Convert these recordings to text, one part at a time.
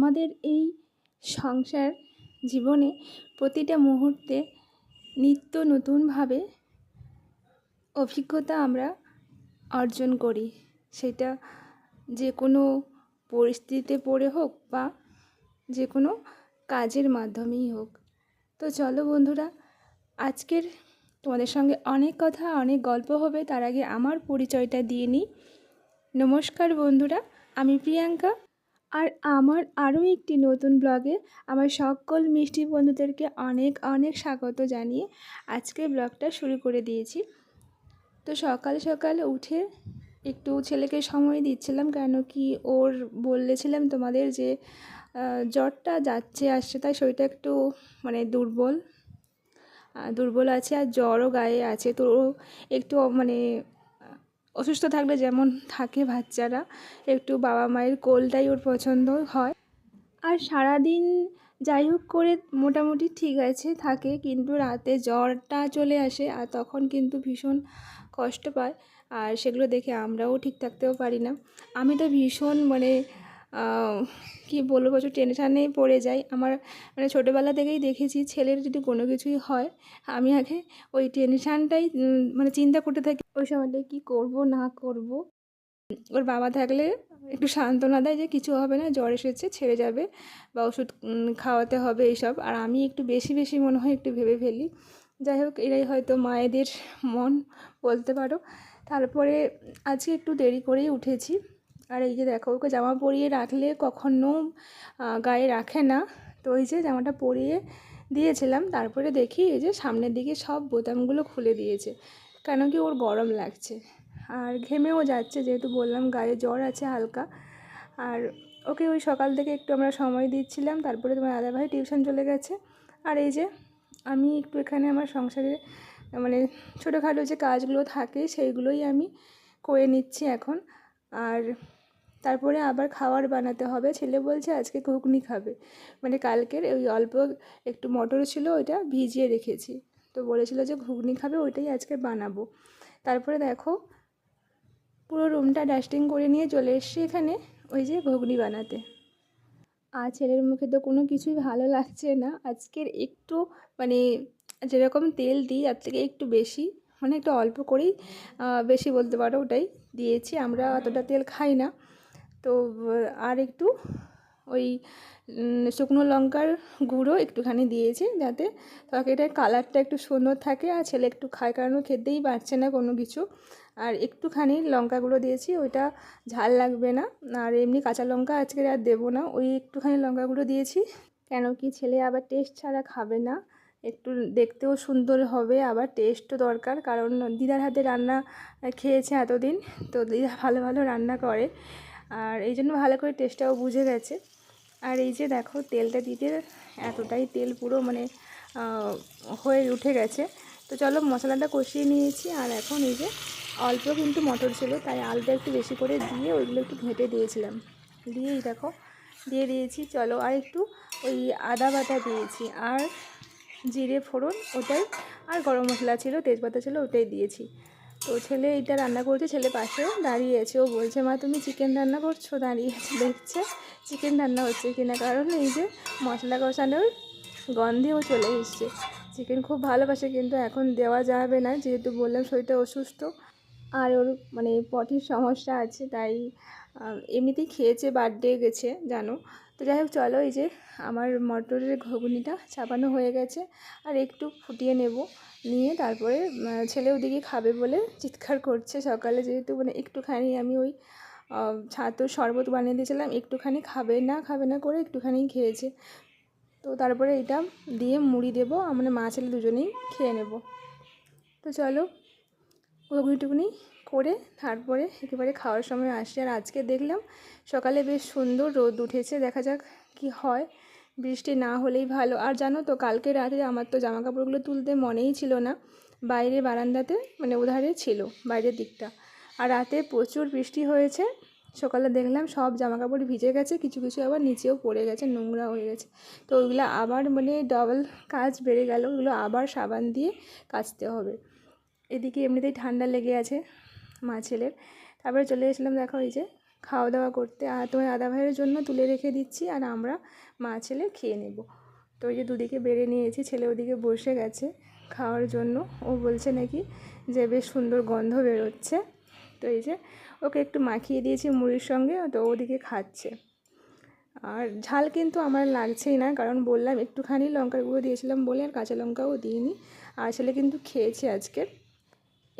আমাদের এই সংসার জীবনে প্রতিটা মুহূর্তে নিত্য নতুনভাবে অভিজ্ঞতা আমরা অর্জন করি। সেটা যে কোনো পরিস্থিতিতে পড়ে হোক বা যে কোনো কাজের মাধ্যমেই হোক। তো চলো বন্ধুরা, আজকের তোমাদের সঙ্গে অনেক কথা, অনেক গল্প হবে। তার আগে আমার পরিচয়টা দিয়ে নিই। নমস্কার বন্ধুরা, আমি প্রিয়াঙ্কা। আর আমার আরও একটি নতুন ব্লগে আমার সকল মিষ্টি বন্ধুদেরকে অনেক অনেক স্বাগত জানিয়ে আজকে ব্লগটা শুরু করে দিয়েছি। তো সকাল সকাল উঠে একটু ছেলেকে সময় দিচ্ছিলাম কেন কি ওর বলেছিলাম তোমাদের যে জ্বরটা যাচ্ছে আসছে, তাই শরীরটা একটু মানে দুর্বল দুর্বল আছে আর জ্বরও গায়ে আছে। তো একটু মানে অসুস্থ থাকলে যেমন থাকে বাচ্চারা, একটু বাবা মায়ের কোলটাই ওর পছন্দ হয়। আর সারাদিন যাই হোক করে মোটামুটি ঠিক আছে, থাকে কিন্তু রাতে জ্বরটা চলে আসে আর তখন কিন্তু ভীষণ কষ্ট পায়। আর সেগুলো দেখে আমরাও ঠিক থাকতেও পারি না। আমি তো ভীষণ মানে কি বলব প্রচুর টেনশানেই পড়ে যাই। আমার মানে ছোটোবেলা থেকেই দেখেছি ছেলের যদি কোনো কিছুই হয়, আমি আগে ওই টেনশানটাই মানে চিন্তা করতে থাকি, ওই সময়টায় কী করব, না করব। ওর বাবা থাকলে একটু সান্ত্বনা দেয় যে কিছু হবে না, জ্বর এসেছে, ছেড়ে যাবে বা ওষুধ খাওয়াতে হবে এইসব। আর আমি একটু বেশি বেশি মনে হয় একটু ভেবে ফেলি। যাই হোক, এরাই হয়তো মায়েদের মন বলতে পারো। তারপরে আজকে একটু দেরি করেই উঠেছি। আর এই যে দেখো, ওকে জামা পরিয়ে রাখলে কখনো গায়ে রাখে না। তো ওই যে জামাটা পরিয়ে দিয়েছিলাম, তারপরে দেখি এই যে সামনের দিকে সব বোতামগুলো খুলে দিয়েছে, কেন কি ওর গরম লাগছে। আর ঘেমেও যাচ্ছে, যেহেতু বললাম গায়ে জ্বর আছে হালকা। আর ওকে ওই সকাল থেকে একটু আমরা সময় দিচ্ছিলাম, তারপরে তোমার দাদাভাই টিউশন চলে গেছে। আর এই যে আমি একটু এখানে আমার সংসারে মানে ছোটোখাটো যে কাজগুলো থাকে, সেইগুলোই আমি করে নিচ্ছি এখন। আর তারপরে আবার খাবার বানাতে হবে। ছেলে বলছে আজকে ঘুগনি খাবে। মানে কালকের ওই অল্প একটু মটর ছিল ওইটা ভিজিয়ে রেখেছি। তো বলেছিল যে ঘুগনি খাবে, ওইটাই আজকে বানাবো। তারপরে দেখো, পুরো রুমটা ডাস্টিং করে নিয়ে চলে এসেছি এখানে, ওই যে ঘুগনি বানাতে। আর ছেলের মুখে তো কোনো কিছুই ভালো লাগছে না। আজকের একটু মানে যেরকম তেল দিই, তার থেকে একটু বেশি। মানে একটু অল্প করেই বেশি বলতে পারো ওটাই দিয়েছি। আমরা অতটা তেল খাই না। তো আর একটু ওই শুকনো লঙ্কার গুঁড়ো একটুখানি দিয়েছি যাতে তরকারিটার কালারটা একটু সুন্দর থাকে আর ছেলে একটু খায়, কারণ খেতেই পারছে না কোনো কিছু। আর একটুখানি লঙ্কা গুঁড়ো দিয়েছি, ওইটা ঝাল লাগবে না। আর এমনি কাঁচা লঙ্কা আজকে আর দেবো না, ওই একটুখানি লঙ্কা গুঁড়ো দিয়েছি। কেন কি ছেলে আবার টেস্ট ছাড়া খাবে না, একটু দেখতেও সুন্দর হবে, আবার টেস্টও দরকার, কারণ দিদার হাতে রান্না খেয়েছে এতদিন, তো দিদা ভালো ভালো রান্না করে। আর এই জন্য ভালো করে টেস্টটাও বুঝে গেছে। আর এই যে দেখো, তেলটা দিতে এতটাই তেল পুরো মানে হয়ে উঠে গেছে। তো চলো মশলাটা কষিয়ে নিয়েছি। আর এখন এই যে অল্প কিন্তু মটর ছিল, তাই আলুটা একটু বেশি করে দিয়ে ওইগুলো একটু ঘেঁটে দিয়েছিলাম। দিয়েই দেখো, দিয়ে দিয়েছি। চলো আর একটু ওই আদা বাটা দিয়েছি আর জিরে ফোড়ন ওটাই, আর গরম মশলা ছিল, তেজপাতা ছিল ওটাই দিয়েছি। তো ছেলে এইটা রান্না করছে, ছেলে পাশে দাঁড়িয়ে আছে। ও বলছে, মা, তুমি চিকেন রান্না করছ? দাঁড়িয়ে আছে, দেখছে চিকেন রান্না হচ্ছে কিনা। কারণ এই যে মশলা কষানোর গন্ধেও চলে এসছে। চিকেন খুব ভালোবাসে, কিন্তু এখন দেওয়া যাবে না। যেহেতু বললাম শরীরটা অসুস্থ আর ওর মানে পটির সমস্যা আছে, তাই এমনিতেই খেয়েছে, বার্থডে গেছে, জানো। তো যাই হোক, চলো এই যে আমার মটরের ঘুগনিটা চাপানো হয়ে গেছে, আর একটু ফুটিয়ে নেব, নিয়ে তারপরে ছেলে ওদিকে খাবে বলে চিৎকার করছে সকালে, যেহেতু মানে একটুখানি আমি ওই ছাতুর শরবত বানিয়ে দিয়েছিলাম, একটুখানি খাবে না খাবে না করে একটুখানি খেয়েছে। তো তারপরে এটা দিয়ে মুড়ি দেবো আমরা মা ছেলে দুজনেই খেয়ে নেব। তো চলো ঘুগনি টুগনি করে তারপরে একেবারে খাওয়ার সময় আসি। আর আজকে দেখলাম সকালে বেশ সুন্দর রোদ উঠেছে, দেখা যাক কি হয়। বৃষ্টি না হলেই ভালো। আর জানো তো, কালকে রাতে আমার তো জামা কাপড়গুলো তুলতে মনেই ছিল না। বাইরে বারান্দাতে মানে উধারে ছিল, বাইরের দিকটা। আর রাতে প্রচুর বৃষ্টি হয়েছে। সকালে দেখলাম সব জামা কাপড় ভিজে গেছে, কিছু কিছু আবার নিচেও পড়ে গেছে, নোংরা হয়ে গেছে। তো ওইগুলো আবার মানে ডবল কাজ বেড়ে গেল, ওগুলো আবার সাবান দিয়ে কাচতে হবে। এদিকে এমনিতেই ঠান্ডা লেগে আছে মা ছেলের। তারপরে চলে এসলাম দেখো এই যে খাওয়া দাওয়া করতে। আর তোমার দাদা ভাইয়ের জন্য তুলে রেখে দিচ্ছি আর আমরা মা ছেলে খেয়ে নেব। তো ওই যে দুদিকে বেড়ে নিয়েছি, ছেলে ওদিকে বসে গেছে খাওয়ার জন্য। ও বলছে নাকি যে বেশ সুন্দর গন্ধ বেরোচ্ছে। তো এই যে ওকে একটু মাখিয়ে দিয়েছি মুড়ির সঙ্গে, তো ওদিকে খাচ্ছে। আর ঝাল কিন্তু আমার লাগছেই না, কারণ বললাম একটুখানি লঙ্কার গুঁড়ো দিয়েছিলাম বলে আর কাঁচা লঙ্কাও দিইনি। আর ছেলে কিন্তু খেয়েছে আজকে।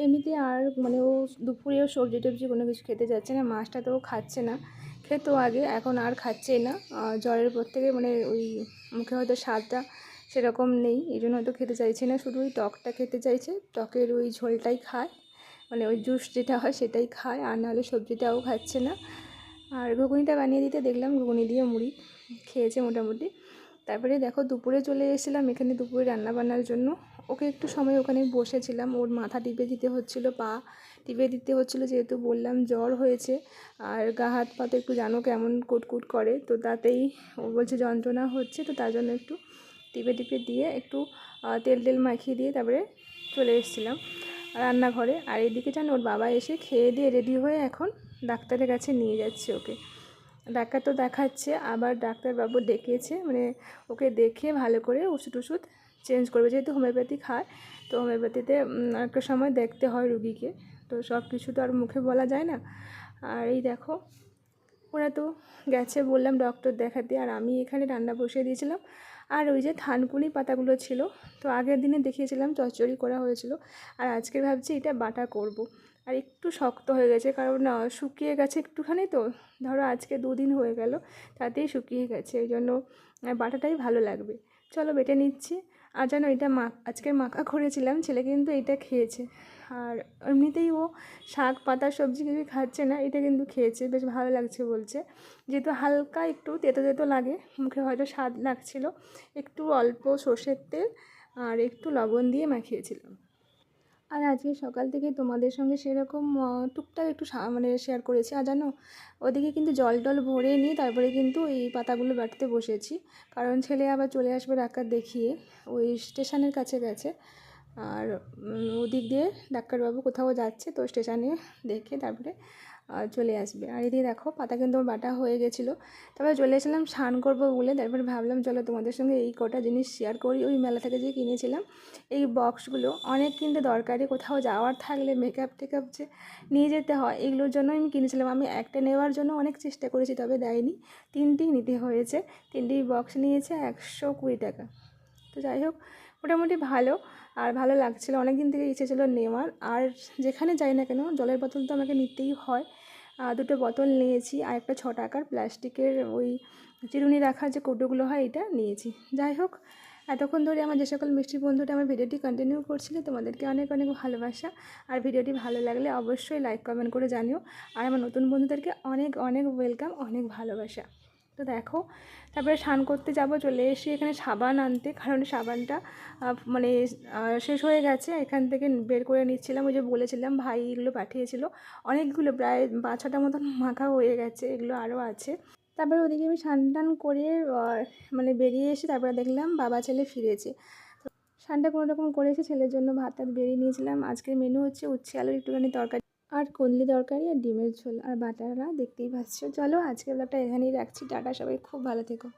এমনিতে আর মানে ও দুপুরেও সবজি টবজি কোনো কিছু খেতে যাচ্ছে না, মাছটা তো খাচ্ছে না। খেতো আগে, এখন আর খাচ্ছেই না। জ্বরের পর থেকে মানে ওই মুখে হয়তো স্বাদটা সেরকম নেই, এই জন্য হয়তো খেতে চাইছে না, শুধু ওই টকটা খেতে চাইছে। টকের ওই ঝোলটাই খায় মানে ওই জুস যেটা হয় সেটাই খায়, আর নাহলে সবজিটাও খাচ্ছে না। আর ঘুগুনিটা বানিয়ে দিতে দেখলাম, ঘুগুনি দিয়ে মুড়ি খেয়েছে মোটামুটি। তারপরে দেখো দুপুরে চলে এসেছিলাম এখানে দুপুরে রান্না বান্নার জন্য। ওকে একটু সময় ওখানে বসেছিলাম। ওর মাথা টিপে দিতে হচ্ছিল, পা টিপে দিতে হচ্ছিল যেহেতু বললাম জ্বর হয়েছে। আর গা হাত পা তো একটু জানো কেমন কুটকুট করে, তো তাতেই ও বলছে যন্ত্রণা হচ্ছে, তো তার জন্য একটু টিপে টিপে দিয়ে একটু তেল টেল মাখিয়ে দিয়ে তারপরে চলে এসেছিলাম রান্নাঘরে। আর এদিকে জানো ওর বাবা এসে খেয়ে দিয়ে রেডি হয়ে এখন ডাক্তারের কাছে নিয়ে যাচ্ছে ওকে। ডাক্তার তো দেখাচ্ছে, আবার ডাক্তারবাবু ডেকেছে মানে ওকে দেখে ভালো করে ওষুধ ওষুধ চেঞ্জ করবে। যেহেতু হোমিওপ্যাথি খায় তো হোমিওপ্যাথিতে একটা সময় দেখতে হয় রুগীকে। তো সব কিছু তো আর মুখে বলা যায় না। আর এই দেখো, ওরা তো গেছে বললাম ডক্টর দেখাতে, আর আমি এখানে রান্না বসিয়ে দিয়েছিলাম। আর ওই যে থানকুনি পাতাগুলো ছিল, তো আগের দিনে দেখিয়েছিলাম, চচ্চড়ি করা হয়েছিল। আর আজকে ভাবছি এটা বাটা করব। আর একটু শক্ত হয়ে গেছে, কারণ শুকিয়ে গেছে একটুখানি তো। ধরো আজকে দুদিন হয়ে গেল, তাতেই শুকিয়ে গেছে। এই জন্য, বাটাটাই ভালো লাগবে। চলো বেটে নিচ্ছি। আর জানো এটা মা, আজকের মাখা করেছিলাম, ছেলে কিন্তু এটা খেয়েছে। আর এমনিতেই ও শাক, পাতা, সবজি কিছু খাচ্ছে না, এটা কিন্তু খেয়েছে, বেশ ভালো লাগছে বলছে। যেহেতু হালকা একটু তেতো তেতো লাগে, মুখে হয়তো স্বাদ লাগছিল, একটু অল্প সর্ষের তেল আর একটু লবণ দিয়ে মাখিয়েছিলাম। আর আজকে সকাল থেকে তোমাদের সঙ্গে সেরকম টুকটাক একটু মানে শেয়ার করেছি। আর জানো, ওদিকে কিন্তু জল টল ভরে নিয়ে তারপরে কিন্তু এই পাতাগুলো বাটতে বসেছি। কারণ ছেলে আবার চলে আসবে ডাক্তার দেখিয়ে, ওই স্টেশনের কাছে গেছে। আর ওদিক দিয়ে ডাক্তারবাবু কোথাও যাচ্ছে, তো স্টেশনে দেখে তারপরে চলে আসবে। আর এদিকে দেখো, পাতা কিন্তু আমার বাটা হয়ে গেছিল। তারপরে চলে এসেছিলাম, স্নান করব বলে। তারপরে ভাবলাম, চলো তোমাদের সঙ্গে এই কটা জিনিস শেয়ার করি। ওই মেলা থেকে যে কিনেছিলাম, এই বক্সগুলো অনেক কিনতে দরকারি, কোথাও যাওয়ার থাকলে মেকআপ টেকআপ যে নিয়ে যেতে হয়, এগুলোর জন্য আমি কিনেছিলাম। আমি একটা নেওয়ার জন্য অনেক চেষ্টা করেছি, তবে দেয়নি। তিনটেই নিতে হয়েছে। তিনটি বক্স নিয়েছে, একশো কুড়ি টাকা। তো যাই হোক মোটামুটি ভালো। আর ভালো লাগছিল। অনেক দিন থেকে ইচ্ছে ছিল নেওয়ার। আর যেখানে যাই না কেন, জলের বোতল তো আমাকে নিতেই হয়। দুটো বোতল নিয়েছি। আর একটা ছ টাকার প্লাস্টিকের ওই চিরুনি রাখার যে কৌটোগুলো হয়, এটা নিয়েছি। যাই হোক, এতক্ষণ ধরে আমার যে সকল মিষ্টি বন্ধুটা আমার ভিডিওটি কন্টিনিউ করছিল, তোমাদেরকে অনেক অনেক ভালোবাসা। আর ভিডিওটি ভালো লাগলে অবশ্যই লাইক কমেন্ট করে জানিও। আর আমার নতুন বন্ধুদেরকে অনেক অনেক ওয়েলকাম অনেক ভালোবাসা। তো দেখো, তারপরে স্নান করতে যাব, চলে এসে এখানে সাবান আনতে, কারণ সাবানটা মানে শেষ হয়ে গেছে, এখান থেকে বের করে নিচ্ছিলাম, ওই যে বলেছিলাম, ভাই এগুলো পাঠিয়েছিল, অনেকগুলো, প্রায় পাঁচ ছটা মতন মাখা হয়ে গেছে, এগুলো আরও আছে। তারপরে ওদিকে আমি স্নান টান করে মানে বেরিয়ে এসে তারপরে দেখলাম বাবা ছেলে ফিরেছে। স্নানটা কোনো রকম করে ছেলের জন্য ভাত টাত বেরিয়ে নিয়েছিলাম, আজকের মেনু হচ্ছে উচ্ছে আলুর একটুখানি তরকারি। আর কন্দলি তরকারি আর ডিমের ঝোল আর বাটারা দেখতেই পাচ্ছ। চলো আজকে ব্লগটা এখানেই রাখছি। টাটা, সবাই খুব ভালো থেকো।